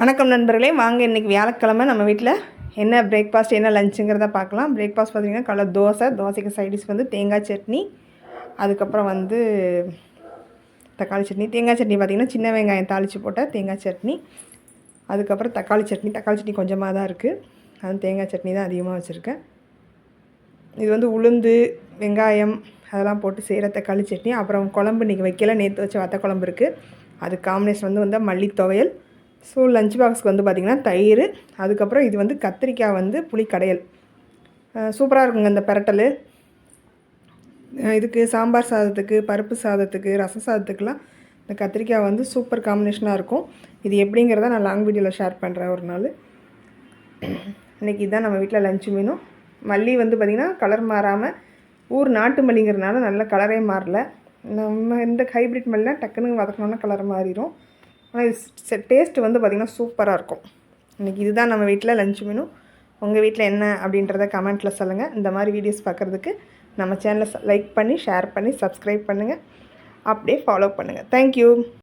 வணக்கம் நண்பர்களே வாங்க இன்றைக்கி வியாழக்கிழமை நம்ம வீட்டில் என்ன பிரேக்ஃபாஸ்ட் என்ன லஞ்சுங்கிறத பார்க்கலாம். பிரேக்ஃபாஸ்ட் பார்த்திங்கன்னா கலர் தோசை தோசைக்கு சைடிஷ் வந்து தேங்காய் சட்னி. அதுக்கப்புறம் வந்து தக்காளி சட்னி. தேங்காய் சட்னி பார்த்திங்கன்னா சின்ன வெங்காயம் தாளித்து போட்ட தேங்காய் சட்னி. அதுக்கப்புறம் தக்காளி சட்னி. தக்காளி சட்னி கொஞ்சமாக தான் இருக்குது அது தேங்காய் சட்னி தான் அதிகமாக வச்சுருக்கேன். இது வந்து உளுந்து வெங்காயம் அதெல்லாம் போட்டு செய்கிற தக்காளி சட்னி. அப்புறம் குழம்பு இன்றைக்கி வைக்கல. நேற்று வச்ச வத்த குழம்பு இருக்குது அது காம்பினேஷன் வந்து வந்து மல்லி துவையல் ஸோ லஞ்ச் பாக்ஸ்க்கு வந்து பார்த்திங்கன்னா தயிர் அதுக்கப்புறம் இது வந்து கத்திரிக்காய் வந்து புளி கடையல் சூப்பராக இருக்குங்க இந்த பெரட்டல். இதுக்கு சாம்பார் சாதத்துக்கு பருப்பு சாதத்துக்கு ரச சாதத்துக்குலாம் இந்த கத்திரிக்காய் வந்து சூப்பர் காம்பினேஷனாக இருக்கும். இது எப்படிங்கிறத நான் லாங் வீடியோவில் ஷேர் பண்ணுறேன் ஒரு நாள். இன்றைக்கி இதுதான் நம்ம வீட்டில் லஞ்சு மீனும் மல்லி வந்து பார்த்திங்கன்னா கலர் மாறாமல் ஊர் நாட்டு மல்லிங்கிறதுனால நல்ல கலரே மாறல. நம்ம இந்த ஹைப்ரிட் மல்லினா டக்குன்னு வதக்கணுன்னா கலர் மாறிடும் ஆனால் இது டேஸ்ட்டு வந்து பார்த்திங்கன்னா சூப்பராக இருக்கும். இன்றைக்கி இதுதான் நம்ம வீட்டில் லஞ்ச் மெனு உங்கள் வீட்டில் என்ன அப்படின்றத கமெண்ட்டில் சொல்லுங்கள் இந்த மாதிரி வீடியோஸ் பார்க்குறதுக்கு நம்ம சேனலை லைக் பண்ணி ஷேர் பண்ணி சப்ஸ்கிரைப் பண்ணுங்கள் அப்படியே ஃபாலோ பண்ணுங்கள் தேங்க்யூ